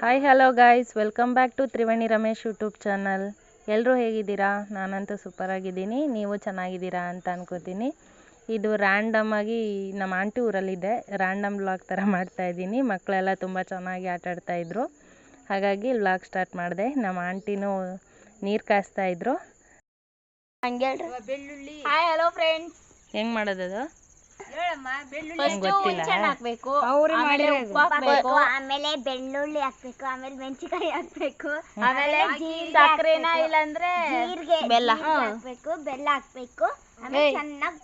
Hi hello guys welcome back to Triveni Ramesh YouTube channel ಎಲ್ಲರೂ ಹೇಗಿದ್ದೀರಾ? ನಾನಂತೂ super ಆಗಿದ್ದೀನಿ. ನೀವು ಚೆನ್ನಾಗಿದ್ದೀರಾ ಅಂತ ಅನ್ಕೋತೀನಿ. ಇದು ರ್ಯಾಂಡಮ್ ಆಗಿ ನಮ್ಮ ಆಂಟಿ ಊರಲ್ಲಿದೆ. ರ್ಯಾಂಡಮ್ ಬ್ಲಾಗ್ ಥರ ಮಾಡ್ತಾ ಇದ್ದೀನಿ. ಮಕ್ಕಳೆಲ್ಲ ತುಂಬ ಚೆನ್ನಾಗಿ ಆಟ ಆಡ್ತಾ ಇದ್ರು. ಹಾಗಾಗಿ ಬ್ಲಾಗ್ ಸ್ಟಾರ್ಟ್ ಮಾಡಿದೆ. ನಮ್ಮ ಆಂಟಿನೂ ನೀರು ಕಾಯಿಸ್ತಾ ಇದ್ರು. ಹಾಯ್ ಹಲೋ ಫ್ರೆಂಡ್ಸ್ ಹೆಂಗೆ ಮಾಡೋದದು? ಹುಣ್ಸೆಹಣ್ಣು ಹಾಕ್ಬೇಕು. ಆಮೇಲೆ ಉಪ್ಪು ಹಾಕ್ಬೇಕು. ಆಮೇಲೆ ಬೆಳ್ಳುಳ್ಳಿ ಹಾಕ್ಬೇಕು ಆಮೇಲೆ ಮೆಣಸಿನಕಾಯಿ ಹಾಕ್ಬೇಕು ಆಮೇಲೆ ಸಕ್ಕರೆನ ಇಲ್ಲಾಂದ್ರೆ ಜೀರಿಗೆ ಬೆಲ್ಲ. ಹಾಕ್ಬೇಕು ಬೆಲ್ಲ ಹಾಕ್ಬೇಕು ಆಮೇಲೆ ಚೆನ್ನಾಗಿ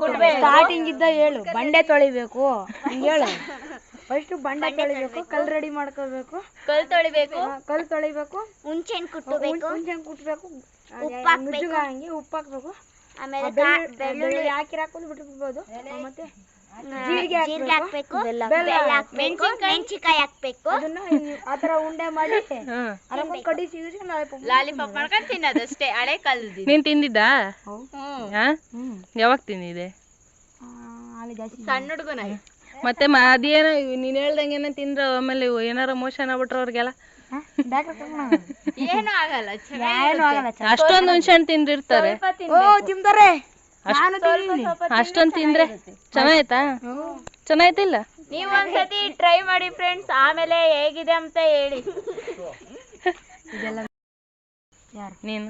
ಕುಟ್ಬೇಕು. ಸ್ಟಾರ್ಟಿಂಗ್ ಇದ್ದ ಹೇಳು. ಬಂಡೆ ತೊಳಿಬೇಕು. ಹಂಗೆ ಹೇಳು. ಫಸ್ಟ್ ಬಂಡೆ ತೊಳಿಬೇಕು ಕಲ್ ರೆಡಿ ಮಾಡ್ಕೋಬೇಕು. ಕಲ್ ತೊಳಿಬೇಕು. ಕಲ್ ತೊಳಿಬೇಕು. ಹುಣ್ಸೆಹಣ್ಣು ಕುಟ್ಟಬೇಕು ಹುಂಚೆ ಕುಟ್ಬೇಕು. ಉಪ್ಪು ಹಾಕ್ಬೇಕು. ನುಜ್ಜುಗ ಹಂಗೆ ಉಪ್ಪು ಹಾಕ್ಬೇಕು. ಆಮೇಲೆ ಬೆಳ್ಳುಳ್ಳಿ ಕಾ- ಬೆಳ್ಳುಳ್ಳಿ ಬಿಟ್ಬಿಡ್ಬೋದು. ಮತ್ತೆ ಜೀರಿಗೆ ಹಾಕ್ಬೇಕು. ಬೆಲ್ಲ ಹಾಕ್ಬೇಕು. ಮೆಣಸಿನಕಾಯಿ ಹಾಕ್ಬೇಕು. ಅದನ್ನ ಈ- ಉಂಡೆ ಮಾಡಿ ಹಾಂ ಅದಕ್ಕೆ ಕಡಿ ಸಿಗಿಸಿ ಲಾಲಿಪಾಪ್ ಮಾಡ್ಕೊಂಡು ತಿನ್ನೋದಷ್ಟೇ ಹಳೆ ಕಾಲದ ನೀನ್ ತಿಂದಿದ್ದಾ? ಹಾಂ? ಯಾವಾಗ ತಿಂದಿದೆ ಅಲ್ಲಿ ಜಾಸ್ತಿ ಸಣ್ಣ ಹುಡುಗನ ಮತ್ತೆ ಮ ಅದೇನೋ ನೀನು ಹೇಳ್ದಂಗೆ ಏನೋ ತಿಂದ್ರೆ ಆಮೇಲೆ ಏನಾರ ಮೋಷನ್ ಆಗ್ಬಿಟ್ರ ಅವ್ರಿಗೆಲ್ಲ. ಏನು ಆಗಲ್ಲ ಏನು ಆಗಲ್ಲ ಅಷ್ಟೊಂದು ಹುಣ್ಸೆಹಣ್ಣು ತಿಂದಿರ್ತಾರೆ. ಓ ತಿಂತಾರೆ ಅಷ್ಟೊಂದು ತಿಂದ್ರೆ ಚೆನ್ನಾಯ್ತಾ? ಚೆನ್ನಾಯ್ತಿಲ್ಲ? ನೀವು ಒಂದ್ಸತಿ ಟ್ರೈ ಮಾಡಿ ಫ್ರೆಂಡ್ಸ್ ಆಮೇಲೆ ಹೇಗಿದೆ ಅಂತ ಹೇಳಿ. ನೀನು?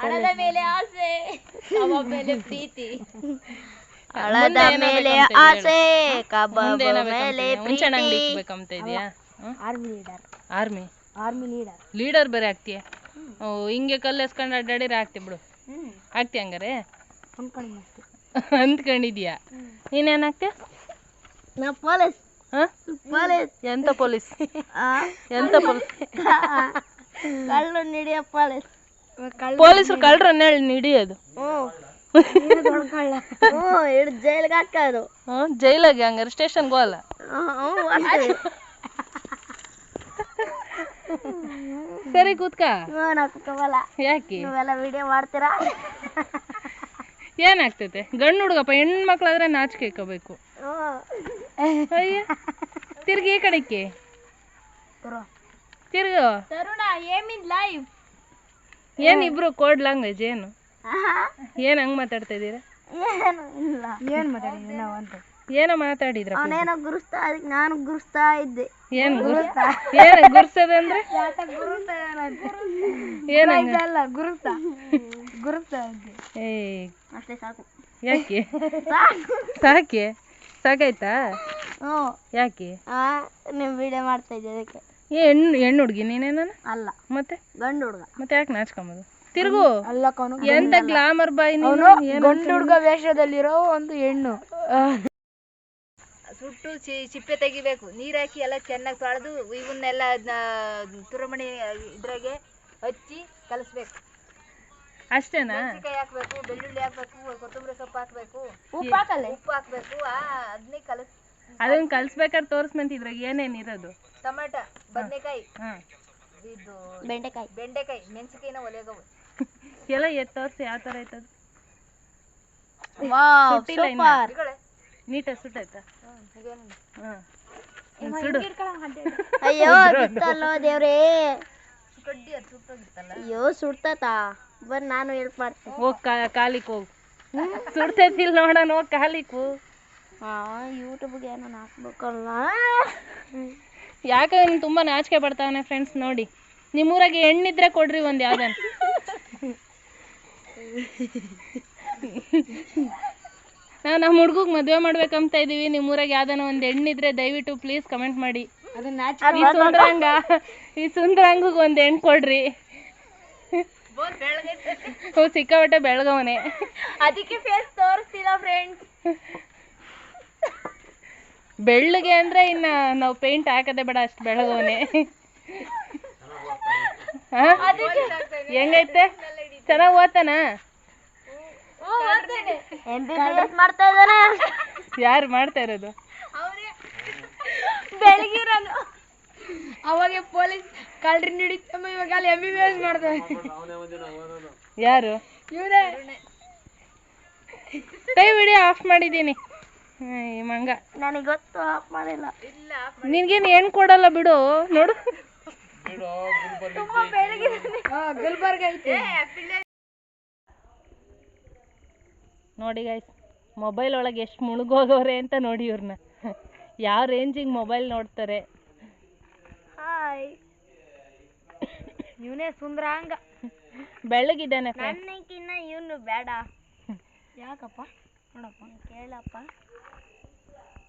ಹಣದ ಮೇಲೆ ಆಸೆ ಕಬಾಬ್ ಮೇಲೆ ಪ್ರೀತಿ. ಹಣದ ಮೇಲೆ ಆಸೆ, ಕಬಾಬ್ ಮೇಲೆ ಪ್ರೀತಿ. Army leader army army leader leader ಬೇರೆ ಆಗ್ತೀಯ? ಓ ಹಿಂಗೆ ಕಲ್ಲು ಎಸ್ಕೊಂಡು ಅಡ್ಡಾಡಿರ ಆಗ್ತಿ ಬಿಡು. ಆಗ್ತಿ ಹಂಗಾರೆ? ಅಂದ್ಕೊಂಡಿದ್ಯಾ ನೀನೇನ್ ಆಗ್ತೀಯ? ನಾ ಪೊಲೀಸ್ ಹ? ಎಂತ ಪೊಲೀಸ್ ಎಂತ ಪೊಲೀಸ್ ಕಳ್ಳು ನಿಡಿಯ ಪೊಲೀಸ್ ಪೊಲೀಸರು ಕಳ್ರನ್ನ ಹೇಳಿ ನಿಡಿಯೋದು ಜೈಲ್ಗೆ ಹಾಕೋದು ಹ್ಮ್ ಜೈಲಾಗೆ ಹಂಗಾರೆ ಸ್ಟೇಷನ್ಗೆ ಹೋಗಲ್ಲ. ಸರಿ ಕೂತ್ಕ. ನಾ ಕುತ್ಕೋಬಲ್ಲ. ಯಾಕೆ? ನೀವೆಲ್ಲ ವಿಡಿಯೋ ಮಾಡ್ತೀರಾ? ಏನಾಗ್ತೈತೆ? ಗಂಡು ಹುಡುಗಪ್ಪ ಹೆಣ್ಮಕ್ಳಾದ್ರೆ ನಾಚಿಕೆ ಇಕ್ಕೋಬೇಕು. ಅಯ್ಯ ತಿರ್ಗಿ ಈ ಕಡೆಕ್ಕೆ. ತಿರ್ಗು. ತರುಣ ಏಮಿನ್ ಲೈವ್ ಏನ್ ಇಬ್ರು ಕೋಡ್ ಲ್ಯಾಂಗ್ವೇಜ್ ಏನು? ಏನ್ ಹಂಗ್ ಮಾತಾಡ್ತಾ ಇದೀರಾ ಏನು ಇಲ್ಲ. ಏನ್ ನಾವು ಅಂತ? ಏನೋ ಮಾತಾಡಿದ್ರ ಅವನೇನೋ ಗುರುಸ್ತಾ ಅದಕ್ಕೆ ನಾನು ಗುರುಸ್ತಾ ಇದ್ದೆ. ಏನ್ ಗುರ್ಸ್ ಏನ್ ಗುರ್ಸದಂದ್ರೆ ಏನ ಇದಲ್ಲ ಗುರುಸ್ತಾ. ಗುರುಸ್ತಾ ಇದ್ದೆ. ಏ ಅಷ್ಟೇ ಸಾಕು. ಯಾಕೆ? ಸಾಕೆ. ಸಾಕಾಯ್ತಾ? ಹ್ಞೂ. ಯಾಕೆ? ನೀವು ವಿಡಿಯೋ ಮಾಡ್ತಾ ಇದ್ದೆ ಅದಕ್ಕೆ. ಏ ಹೆಣ್ಣು ಹೆಣ್ಣು ಹುಡ್ಗಿ ನೀನೇನ ಅಲ್ಲ. ಮತ್ತೆ? ಗಂಡು ಹುಡುಗ. ಮತ್ತೆ ಯಾಕೆ ನಾಚ್ಕೊಂಬದು? ತಿರುಗು. ಅಲ್ಲ ಎಂತ ಗ್ಲಾಮರ್ ಬಾಯ್ ನೀನು? ಗಂಡು ಹುಡುಗ ವೇಷದಲ್ಲಿರೋ ಒಂದು ಹೆಣ್ಣು. ಸುಟ್ಟು ಚಿ- ಸಿಪ್ಪೆ ತೆಗಿಬೇಕು. ನೀರು ಹಾಕಿ ಎಲ್ಲ ಚೆನ್ನಾಗಿ ತೊಳೆದು ಇವನ್ನೆಲ್ಲ ತುರಮಣಿ ಇದ್ರಾಗೆ ಹಚ್ಚಿ ಕಲಿಸ್ಬೇಕು. ಅಷ್ಟೇನಾ? ಮೆಣಸಿನ್ಕಾಯಿ ಹಾಕ್ಬೇಕು ಬೆಳ್ಳುಳ್ಳಿ ಹಾಕ್ಬೇಕು ಕೊತ್ತಂಬರಿ ಸೊಪ್ಪು ಹಾಕ್ಬೇಕು. ಉಪ್ಪು ಹಾಕಲ್ಲ? ಉಪ್ಪು ಹಾಕ್ಬೇಕು ಆ ಅದನ್ನೇ ಕಲಸ್. ಅದನ್ನ ಕಲಸ್ಬೇಕಾದ್ರೆ ತೋರಿಸ್ಮಂತ ಇದ್ರಾಗ ಏನೇನ್ ಇರೋದು? ಟೊಮೆಟ ಬದನೆಕಾಯಿ. ಇದು ಬೆಂಡೆಕಾಯಿ. ಬೆಂಡೆಕಾಯಿ ಮೆಣಸಿನಕಾಯಿನ ಒಲೆಗವು. ಎಲ್ಲ ಎತ್ತಿ ತೋರಿಸಿ ಯಾವ ಥರ ಆಯ್ತದ ವಾ ಸೂಪರ್. ನೀಟಾಗಿ ಸುಟ್ಟಾಯ್ತಾ ಹಾಂ. ಸುಡು. ಅಯ್ಯೋ ಬಿತ್ತಲ್ಲೋ ದೇವ್ರೇ. ಅಯ್ಯೋ ಸುಡ್ತಾತಾ? ಬರ್ ನಾನು ಹೆಲ್ಪ್ ಮಾಡ್ತೀನಿ. ಹೋಗ್ ಕಾಲಿಕ್ ಹೋಗು. ಸುಡ್ತೈತಿಲ್ ನೋಡೋಣ ಹೋಗ್ ಕಾಲಿಕ್ ಹೋಗು ಹಾ ಯೂಟ್ಯೂಬ್ಗೆ ಏನೋ ಹಾಕ್ಬೇಕಲ್ಲ. ಯಾಕೆ ಅವ್ನು ತುಂಬಾ ನಾಚಿಕೆ ಪಡ್ತಾವನೆ ಫ್ರೆಂಡ್ಸ್ ನೋಡಿ. ನಿಮ್ಮೂರಾಗೆ ಹೆಣ್ಣಿದ್ರೆ ಕೊಡ್ರಿ ಒಂದು ಯಾವ್ದನ್. ನಮ್ಮ ಹುಡುಗಗೆ ಮದುವೆ ಮಾಡ್ಬೇಕಂತ ಇದೀವಿ. ನಿಮ್ಮೂರಾಗ ಯಾವ್ದಾನ ಒಂದು ಹೆಣ್ಣಿದ್ರೆ ದಯವಿಟ್ಟು ಪ್ಲೀಸ್ ಕಮೆಂಟ್ ಮಾಡಿ. ಈ ಸುಂದರಂಗ ಈ ಸುಂದ್ರಂಗಗ್ ಒಂದು ಹೆಣ್ಣು ಕೊಡ್ರಿ. ಹೂ ಸಿಕ್ಕಾಬಟ್ಟೆ ಬೆಳಗವನೆ. ಅದಕ್ಕೆ ಫೇಸ್ ತೋರಿಸ್ತಿಲ್ಲ ಫ್ರೆಂಡ್ಸ್ ಬೆಳ್ಳಗೆ ಅಂದ್ರೆ ಇನ್ನ ನಾವು ಪೇಂಟ್ ಹಾಕದೆ ಬೇಡ ಅಷ್ಟು ಬೆಳಗವನೆ. ಹೆಂಗೈತೆ? ಚೆನ್ನಾಗಿ ಓದ್ತಾನ? ಎಂ ಬಿ ಬಿ ಎಸ್ ಮಾಡ್ತಾ ಇದ್ದಾನೆ? ಯಾರು ಮಾಡ್ತಾ ಇರೋದು? ಬೆಳಗಿರೋದು. ಅವಾಗ ಪೊಲೀಸ್ ಕಳ್ರಿ ನಡೀತಮ್ಮ ಇವಾಗ ಅಲ್ಲಿ ಎಂ ಬಿ ಬಿ ಎಸ್ ಮಾಡ್ತಾರೆ ಯಾರು? ಇವನೇ ಕೈ ವಿಡಿಯೋ ಆಫ್ ಮಾಡಿದ್ದೀನಿ. ಮಂಗ. ನನಗೆ ಗೊತ್ತು ಆಫ್ ಮಾಡಿಲ್ಲ. ನಿನ್ಗೇನು ಏನು ಕೊಡಲ್ಲ ಬಿಡು ನೋಡು. ಗುಲ್ಬರ್ಗ ಐತೆ. ನೋಡಿ ಗಾಯ್ಸ್ ಮೊಬೈಲ್ ಒಳಗೆ ಎಷ್ಟು ಮುಳುಗೋಗವ್ರೆ ಅಂತ ನೋಡಿ ಇವ್ರನ್ನ ಯಾವ ರೇಂಜಿಗೆ ಮೊಬೈಲ್ ನೋಡ್ತಾರೆ? ಹಾಯ್ ಇವನೇ ಸುಂದ್ರಾಂಗ. ಬೆಳ್ಳಗಿದ್ದಾನೆ ಬೆಳಗಿದ್ದಾನೆ ನನಗಿನ್ನ ಇವನು ಬೇಡ. ಯಾಕಪ್ಪ? ನೋಡಪ್ಪ. ಕೇಳಪ್ಪ.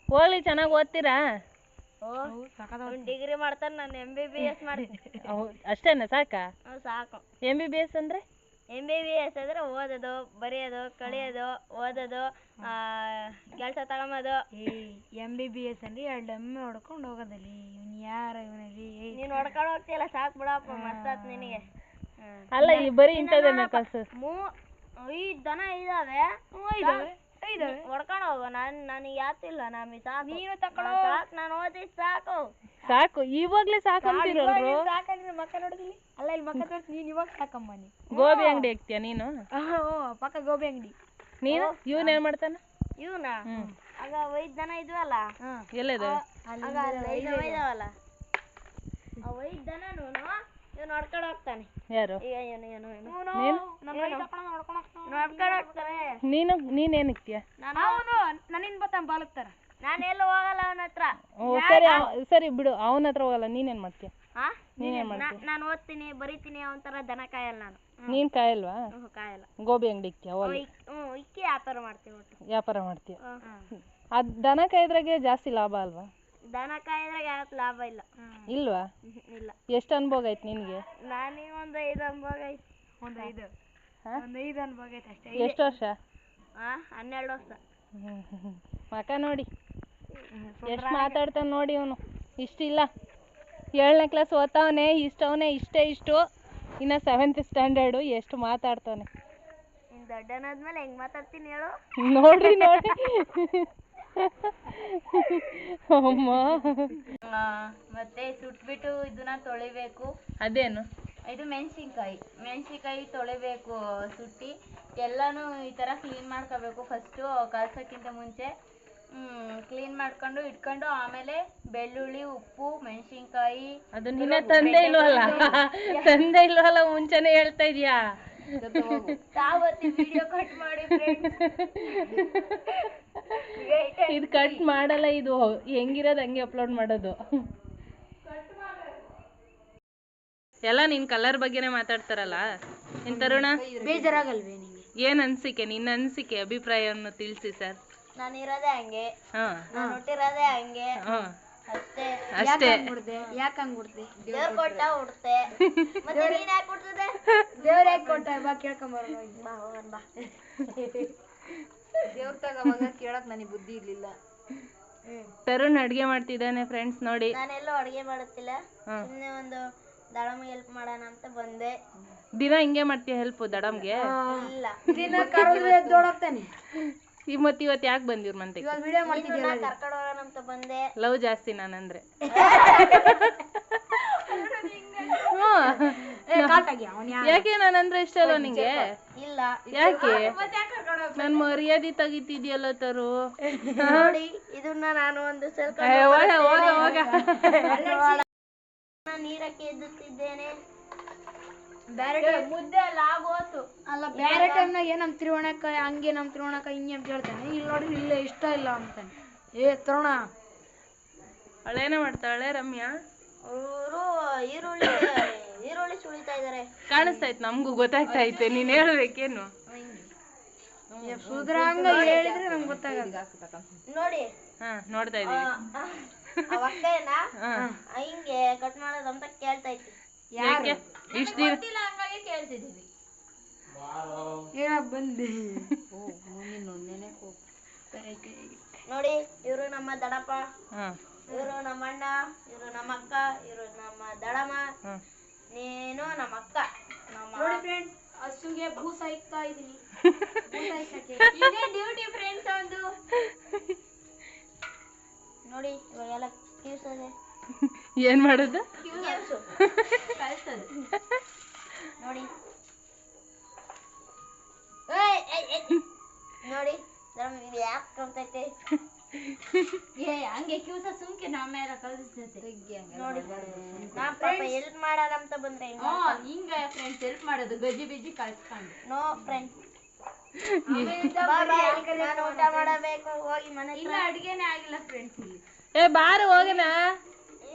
ಹೋಗ್ಲಿ ಚೆನ್ನಾಗಿ ಓದ್ತೀರಾ? ಡಿಗ್ರಿ ಮಾಡ್ತಾನೆ ನಾನು ಎಂ ಬಿ ಬಿ ಎಸ್ ಮಾಡ್ತೀನಿ ಅವ್ ಅಷ್ಟೇನಾ ಸಾಕಾ? ಸಾಕು. ಎಂ ಬಿ ಬಿ ಎಸ್ ಅಂದರೆ? ಎಂ ಬಿ ಬಿ ಎಸ್ ಅಂದ್ರೆ ಓದೋದು ಬರೆಯೋದು ಕಲಿಯೋದು ಓದೋದು ಕೆಲಸ ತಗೊಂಬೋದು ಏ ಎಂ ಬಿ ಬಿ ಎಸ್ ಅಂದ್ರೆ ಎರಡು ಎಮ್ಮೆ ಹೊಡ್ಕೊಂಡು ಹೋಗೋದಲ್ಲಿ. ಇವನ್ ಯಾರ ಇವನಲ್ಲಿ? ನೀನು ಹೊಡ್ಕೊಂಡು ಹೋಗ್ತಿಲ್ಲ ಸಾಕು ಬಿಡಪ್ಪ ಮಸ್ತಾತ್ ನಿನಗೆ. ಅಲ್ಲ ಈ ಬರಿ ಇಂಥದ್ದೇನ ಕಲ್ಸು ಮೂ ಐದು ದನ ಇದಾವೆ. ಇದಾವೆ ಇದಾವೆ ಹೊಡ್ಕೊಂಡು ಹೋಗು ನಾನು ನನಗೆ ಯಾತಿಲ್ಲ ನಮಗೆ ಸಾಕು. ನೀನು ತಕೊಳ್ಳೋ ಸಾಕು ನಾನು ಓದಿ ಸಾಕು. ಸಾಕು ಇವಾಗ್ಲೇ ಸಾಕು ಸಾಕಂದ್ರೆ ಮಕ್ಕ ನೋಡಿದಿಲ್ಲ ಅಲ್ಲ ಇಲ್ಲಿ ಮಕ್ಕ ತೋರಿಸಿ ನೀನು ಇವಾಗ ಸಾಕಮ್ಮ ನೀ ಗೋಬಿ ಅಂಗಡಿ ಹಾಕ್ತೀಯ ನೀನು? ಓ ಪಕ್ಕ ಗೋಬಿ ಅಂಗಡಿ. ನೀನು? ಇವನ್ ಏನ್ ಮಾಡ್ತಾನ? ಇವನ? ಆಗ ವೈದ್ ದನ ಇದ್ವಲ್ಲ? ಎಲ್ಲಿದೆ? ಆಗ ಐದು ಇದಾವಲ್ಲ ಆ ಐದು ದನನು ಇವನು ಹೊಡ್ಕೊಂಡು ಹೋಗ್ತಾನೆ. ಯಾರು? ಏನು ಏನು ಏನು? ನೀನು? ನೋಡ್ಕೊಂಡು ಹೋಗ್ತಾನೆ. ನೀನು ನೀನೇನ್ ಇಕ್ತೀಯ? ನಾನು ಅವನು ನನ್ನಿಂದ ಬತ್ತಾನ ಬಾಲಕ್ತಾರ ನಾನು ಎಲ್ಲೂ ಹೋಗಲ್ಲ ಅವನ ಹತ್ರ? ಸರಿ ಸರಿ ಬಿಡು ಅವನ ಹತ್ರ ಹೋಗಲ್ಲ ನೀನೇನ್ ಮಾಡ್ತೀಯ? ನೀನೇನ್ ಮಾಡ್ತೀಯ ನಾನು ಓದ್ತೀನಿ ಬರಿತೀನಿ ಒಂಥರ ಥರ ದನ ಕಾಯಲ್ಲ ನಾನು. ನೀನ್ ಕಾಯಲ್ವಾ? ಕಾಯಲ್ಲ. ಗೋಬಿ ಅಂಗಡಿ ಇಕ್ಕಿ ಹೋಗಿ ಹ್ಞೂ ಇಕ್ಕಿ ವ್ಯಾಪಾರ ಮಾಡ್ತೀವಿ ಒಟ್ಟು. ವ್ಯಾಪಾರ ಮಾಡ್ತೀಯ? ಹ್ಮ್. ಅದ್ ದನ ಕಾಯ್ದ್ರಾಗೆ ಜಾಸ್ತಿ ಲಾಭ ಅಲ್ವಾ? ದನ ಕಾಯಿದ್ರಾಗ ಯಾವತ್ತು ಲಾಭ ಇಲ್ಲ. ಇಲ್ವಾ? ಹ್ಮ್, ಇಲ್ಲ. ಎಷ್ಟು ಅನುಭವ ಐತೆ ನಿನಗೆ? ನಾನೀಗ ಒಂದು ಐದು ಅನುಭವ ಐತಿ ಒಂದು ಐದು. ಹಾ? ಒಂದು ಐದು ಅನ್ಭಾಗ ಐತೆ ಅಷ್ಟೇ. ಎಷ್ಟು ವರ್ಷ? ಆ ಹನ್ನೆರಡು ವರ್ಷ. ಹ್ಮ್, ಹ್ಮ್, ಹ್ಮ್. ಮಕ ನೋಡಿ. ಎಷ್ಟು ಮಾತಾಡ್ತಾನೆ ನೋಡಿ ಇವನು ಇಷ್ಟಿಲ್ಲ. ಏಳನೇ ಕ್ಲಾಸ್ ಓದ್ತಾವನೆ ಇಷ್ಟವನೇ ಇಷ್ಟೇ ಇಷ್ಟು. ಇನ್ನು ಸೆವೆಂತ್ ಸ್ಟ್ಯಾಂಡರ್ಡು ಎಷ್ಟು ಮಾತಾಡ್ತಾನೆ ಇನ್ನು ದೊಡ್ಡನಾದ್ಮೇಲೆ ಹೆಂಗ್ ಮಾತಾಡ್ತೀನಿ ಹೇಳು. ನೋಡ್ರಿ ನೋಡಿ ಅಮ್ಮ. ಮತ್ತೆ ಸುಟ್ಬಿಟ್ಟು ಇದನ್ನ ತೊಳಿಬೇಕು. ಅದೇನು? ಇದು ಮೆಣಸಿನ್ಕಾಯಿ. ಮೆಣಸಿನ್ಕಾಯಿ ತೊಳಿಬೇಕು ಸುಟ್ಟಿ. ಎಲ್ಲಾನು ಈ ತರ ಕ್ಲೀನ್ ಮಾಡ್ಕೋಬೇಕು. ಫಸ್ಟು ಕಲ್ಸೋಕ್ಕಿಂತ ಮುಂಚೆ. ಕ್ಲೀನ್ ಮಾಡ್ಕೊಂಡು ಇಟ್ಕೊಂಡು ಆಮೇಲೆ ಬೆಳ್ಳುಳ್ಳಿ ಉಪ್ಪು ಮೆಣಸಿನ್ಕಾಯಿ ಅದು ನಿನ್ನ ತಂದೆ ಇಲ್ವಲ್ಲ? ತಂದೆ ಇಲ್ವಲ್ಲ ಮುಂಚೆನೆ ಹೇಳ್ತಾ ಇದೀಯಾ? ತಾವತ್ತಿ ವಿಡಿಯೋ ಕಟ್ ಮಾಡಿ ಇದು ಕಟ್ ಮಾಡಲ್ಲ ಇದು. ಹೆಂಗಿರೋದು ಹಂಗೆ ಅಪ್ಲೋಡ್ ಮಾಡೋದು. ಎಲ್ಲ ನಿನ್ ಕಲರ್ ಬಗ್ಗೆನೇ ಮಾತಾಡ್ತಾರಲ್ಲ? ನಿನ್ ತರುಣ ಬೇಜಾರಾಗಲ್ವೇ ಏನ್ ಅನ್ಸಿಕೆ? ನಿನ್ನ ಅನ್ಸಿಕೆ ಅಭಿಪ್ರಾಯವನ್ನು ತಿಳಿಸಿ ಸರ್ ನಾನು ಇರೋದೇ ಹಂಗೆ ನಾನು ಹುಟ್ಟಿರೋದೇ ಹಂಗೆ. ಅಷ್ಟೇ. ಅಷ್ಟೇ. ಯಾಕೆ ಹಂಗ್ ಬಿಡ್ದೆ ದೇವ್ರ ಕೊಟ್ಟ ಹುಡ್ತೆ ಮತ್ತೆ ನೀನ್ ಯಾಕೆ ಹುಡ್ತದೆ ದೇವ್ರ ಯಾಕೆ ಕೊಟ್ಟ? ಬಾ ಕೇಳ್ಕೊಂಬರೋಣ ಬಾ ಹೋಗೋಣ ಬಾ ದೇವ್ರ ತಗೋವಾಗ ಕೇಳಕ್ ನನಗೆ ಬುದ್ಧಿ ಇರ್ಲಿಲ್ಲ. ತರುಣ್ ಅಡ್ಗೆ ಮಾಡ್ತಿದ್ದಾನೆ ಫ್ರೆಂಡ್ಸ್ ನೋಡಿ. ನಾನೆಲ್ಲೂ ಅಡ್ಗೆ ಮಾಡುತ್ತಿಲ್ಲ. ಸುಮ್ಮನೆ ಒಂದು ದಡಮ್ ಹೆಲ್ಪ್ ಮಾಡೋಣ ಅಂತ ಬಂದೆ. ದಿನ ಹಿಂಗೆ ಮಾಡ್ತೀಯ ಹೆಲ್ಪ್ ದಡಮ್ಗೆ? ಇಲ್ಲ. ದಿನ ಕರೆದ್ರೆ ಎದ್ದೋಡೋಗ್ತಾನೆ ಈ ಮತ್ ಇವತ್ ಯಾಕೆ ಬಂದಿವ್ರ ಮಂತೆ ಇವಾಗ ವಿಡಿಯೋ ಇನ್ನು ಕರ್ಕೊಂಡು ಹೋಗೋಣ ಅಂತ ಬಂದೆ. ಲವ್ ಜಾಸ್ತಿ ನಾನಂದ್ರೆ ಏ ಯಾಕೆ ಅವನ್ ಯಾ ಯಾಕೆ ನಾನಂದ್ರೆ ಇಷ್ಟ ಅಲ್ವಾ ನಿಂಗೆ? ಇಲ್ಲ. ಯಾಕೆ? ನನ್ ಮರ್ಯಾದೆ ತೆಗಿತಿದ್ಯಲ್ಲ ತರು. ನೋಡಿ ಇದನ್ನ ನಾನು ಒಂದು ಸ್ವಲ್ಪ ಏ, ಹೋಗ ಹೋಗ ಹೋಗ. ನೀರಕ್ಕೆ ಎದ್ದುತ್ತಿದ್ದೇನೆ. ಮುದ್ದೆ ಆಗೋತು ಅಲ್ಲ ಬೇರೆ ಟೈಮ್ನಾಗ ನಮ್ ತಿರುವಣಕ್ಕ ಹಂಗೆ ನಮ್ ತಿರುವಣಕ್ಕ ಹಿಂಗೆ ಅಂತ ಹೇಳ್ತಾನೆ ಇಲ್ಲಿ ನೋಡಿ ಇಲ್ಲ ಇಷ್ಟ ಇಲ್ಲ ಅಂತಾನೆ ಏ ತರುಣ ಅವಳೇನೇ ಮಾಡ್ತಾಳೆ ರಮ್ಯಾ ಅವರು ಈರುಳ್ಳಿ ಈರುಳ್ಳಿ ಸುಳಿತಾ ಇದಾರೆ ಕಾಣಿಸ್ತಾ ಇತ್ತು ನಮಗೂ ಗೊತ್ತಾಗ್ತಾ ಐತೆ ನೀನ್ ಹೇಳ್ಬೇಕೇನು ಸುದ್ರ ಹಂಗ ಹೇಳಿದ್ರೆ ನಮ್ಗೆ ಗೊತ್ತಾಗಲ್ಲ ನೋಡಿ ಹಾ ನೋಡ್ತಾ ಇದೀವಿ ಹಿಂಗೆ ಕಟ್ ಮಾಡೋದಂತ ಅಂತ ಕೇಳ್ತಾ ಇತ್ತು ಯಾಕೆ ಇಷ್ಟ ದಿನ ಹಂಗಾಗಿ ಕೇಳ್ತಿದೀವಿ. ಏನ ಬಂದೆ. ನೋಡಿ ಇವರು ನಮ್ಮ ದಡಪ್ಪ. ಹ್ಮ್ ಇವರು ನಮ್ಮ ಅಣ್ಣ ಇವರು ನಮ್ಮ ಅಕ್ಕ ಇವರು ನಮ್ಮ ದಡಮ್ಮ ಹಾ. ನೀನು ನಮ್ಮ ಅಕ್ಕ ನಮ್ಮ ನೋಡಿ ಫ್ರೆಂಡ್ಸ್ ಹಸುಗೆ ಬೂಸ ಇಕ್ತಾ ಇದೀನಿ ಇದೇ ಡ್ಯೂಟಿ ಫ್ರೆಂಡ್ಸ್ ಒಂದು ನೋಡಿ ಇವಾಗೆಲ್ಲ ಕಿವ್ಸದೆ ಏನ್ ಮಾಡೋದು? ಕಿವ್ಸು ನೋಡಿ. ಏಯ್, ಏಯ್, ಏಯ್. ನೋಡಿ ಯಾಕೆ ಏ ಹಂಗೆ ಕ್ಯೂಸ ಸುಮ್ಕೆ ನಮ್ಮ ಕಳಿಸ್ತೈತೆ ನೋಡಿ. ನಾ ಪಾಪ ಹೆಲ್ಪ್ ಮಾಡೋಣ ಅಂತ ಬಂದೆ ಹ್ಞೂ ಹಿಂಗ ಫ್ರೆಂಡ್ಸ್ ಹೆಲ್ಪ್ ಮಾಡೋದು ಗಜ್ಜಿ ಬಿಜ್ಜಿ ಕಳ್ಸ್ಕೊಂಡು. ನೋ ಫ್ರೆಂಡ್ಸ್ ನಾನು ಊಟ ಮಾಡಬೇಕು ಹೋಗಿ ಮನೆ ಇಲ್ಲ ಅಡ್ಗೆನೇ ಆಗಿಲ್ಲ ಫ್ರೆಂಡ್ಸ್ ಇಲ್ಲಿ ಏ ಬಾರು ಹೋಗೋಣ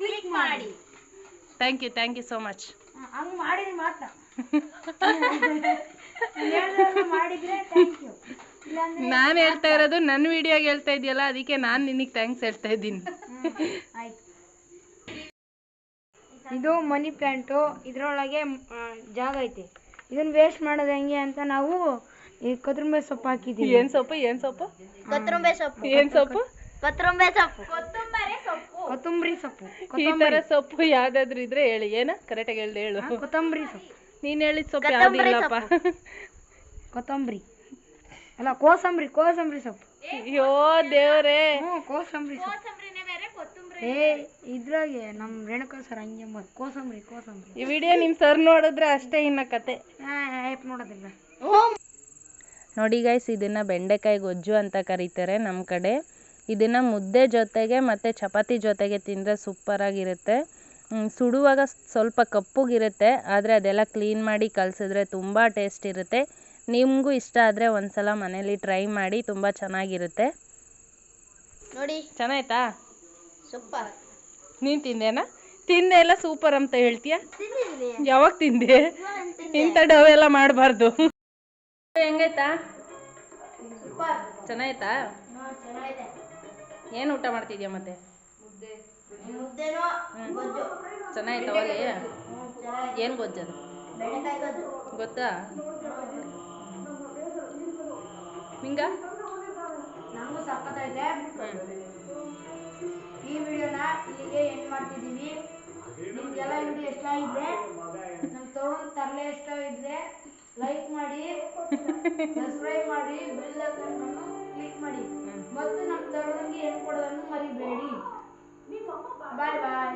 ಕ್ಲಿಕ್ ಮಾಡಿ. Thank you thank you so much ಹಂಗ್ ಮಾಡಿದ್ರೆ ಮಾತ್ರ. ನಾನ್ ಮಾಡಿದ್ರೆ ಥ್ಯಾಂಕ್ ಯು ಇಲ್ಲಾಂದ್ರೆ ನಾನು ಹೇಳ್ತಾ ಇರೋದು ನನ್ನ ವಿಡಿಯೋಗೆ ಹೇಳ್ತಾ ಇದೆಯಲ್ಲ ಅದಕ್ಕೆ ನಾನು ನಿನಗೆ ಥ್ಯಾಂಕ್ಸ್ ಹೇಳ್ತಾ ಇದ್ದೀನಿ. ಆಯ್ತು. ಇದು ಮನಿ ಪ್ಲಾಂಟು ಇದ್ರೊಳಗೆ ಜಾಗ ಐತೆ. ಇದನ್ನ ವೇಸ್ಟ್ ಮಾಡೋದು ಹೆಂಗೆ ಅಂತ ನಾವು ಈ ಕೊತ್ತಂಬರಿ ಸೊಪ್ಪು ಹಾಕಿದ್ದೀವಿ ಏನ್ ಸೊಪ್ಪು ಏನ್ ಸೊಪ್ಪು? ಕೊತ್ತಂಬರಿ ಸೊಪ್ಪು. ಏನ್ ಸೊಪ್ಪು? ಕೊತ್ತಂಬರಿ ಸೊಪ್ಪು. ಕೊತ್ತಂಬರಿ ಸೊಪ್ಪು. ಈ ತರ ಸೊಪ್ಪು ಯಾವ್ದಾದ್ರು ಇದ್ರೆ ಹೇಳಿ. ಏನ? ಕರೆಕ್ಟಾಗಿ ಹೇಳ್ದೆ ಹೇಳು. ಕೊತ್ತಂಬರಿ ಸೊಪ್ಪು. ನೀನ್ ಹೇಳಿದ ಸೊಪ್ಪು ಯಾವ್ದಿಲ್ಲಪ್ಪ ಕೊತ್ತಂಬರಿ ಅಲ್ಲ ಕೋಸಂಬರಿ ಕೋಸಂಬರಿ ಸೊಪ್ಪು. ಅಯ್ಯೋ ದೇವ್ರೇ. ಹ್ಞೂ ಕೋಸಂಬರಿ ಸೊಪ್ಪು. ಏ ಇದ್ರಾಗೆ ನಮ್ಮ ರೇಣುಕಾ ಸರ್ ಹಂಗೆ ಕೋಸಂಬರಿ ಕೋಸಂಬರಿ. ಈ ವಿಡಿಯೋ ನಿಮ್ ಸರ್ ನೋಡಿದ್ರೆ ಅಷ್ಟೇ ಇನ್ನ ಕತೆ. ನೋಡೋದಿಲ್ಲ. ನೋಡಿ ಗೈಸ್ ಇದನ್ನ ಬೆಂಡೆಕಾಯಿ ಗೊಜ್ಜು ಅಂತ ಕರೀತಾರೆ ನಮ್ಮ ಕಡೆ. ಇದನ್ನು ಮುದ್ದೆ ಜೊತೆಗೆ ಮತ್ತು ಚಪಾತಿ ಜೊತೆಗೆ ತಿಂದರೆ ಸೂಪರ್ ಆಗಿರುತ್ತೆ. ಸುಡುವಾಗ ಸ್ವಲ್ಪ ಕಪ್ಪುಗಿರುತ್ತೆ ಆದರೆ ಅದೆಲ್ಲ ಕ್ಲೀನ್ ಮಾಡಿ ಕಲಸಿದ್ರೆ ತುಂಬ ಟೇಸ್ಟ್ ಇರುತ್ತೆ. ನಿಮಗೂ ಇಷ್ಟ ಆದರೆ ಒಂದ್ಸಲ ಮನೇಲಿ ಟ್ರೈ ಮಾಡಿ ತುಂಬ ಚೆನ್ನಾಗಿರುತ್ತೆ. ನೋಡಿ. ಚೆನ್ನಾಯ್ತಾ? ಸೂಪರ್ ನೀನು ತಿಂದೇನಾ? ತಿಂದೆ ಎಲ್ಲ ಸೂಪರ್ ಅಂತ ಹೇಳ್ತೀಯ? ಯಾವಾಗ ತಿಂದೆ? ಇಂಥ ಡವೆಲ್ಲ ಮಾಡಬಾರ್ದು. ಹೆಂಗೈತಾ? ಚೆನ್ನಾಯ್ತಾ? ಏನು ಊಟ ಮಾಡ್ತಿದ್ಯಾ ಮತ್ತೆ? ಮುದ್ದೆನೋ ಗೊಜ್ಜು. ಚೆನ್ನಾಯ್ತಾ ಒಲೆ ಏನು? ಗೊಜ್ಜದು ಗೊತ್ತಾ? ಹಿಂಗ ನಮಗೂ ಸಖತ್ತೈತೆ ಈ ವಿಡಿಯೋನ ಇಲ್ಲಿಗೆ ಎಂಡ್ ಮಾಡ್ತಿದ್ದೀವಿ ನಿಮ್ಗೆಲ್ಲ ವಿಡಿಯೋ ಇಷ್ಟ ಇದ್ರೆ ನಮ್ಮ ತರುಣ್ ತರಲೆ ಇಷ್ಟ ಇದ್ರೆ ಲೈಕ್ ಮಾಡಿ ಸಬ್ಸ್ಕ್ರೈಬ್ ಮಾಡಿ ಬೆಲ್ ಐಕನ್ ಕ್ಲಿಕ್ ಮಾಡಿ. ಮತ್ತು ನಮ್ಮ ತರುಣ್ಗೆ ಹೆಣ್ಣು ಕೊಡೋದನ್ನು ಮರಿಬೇಡಿ. ಬಾಯ್ ಬಾಯ್.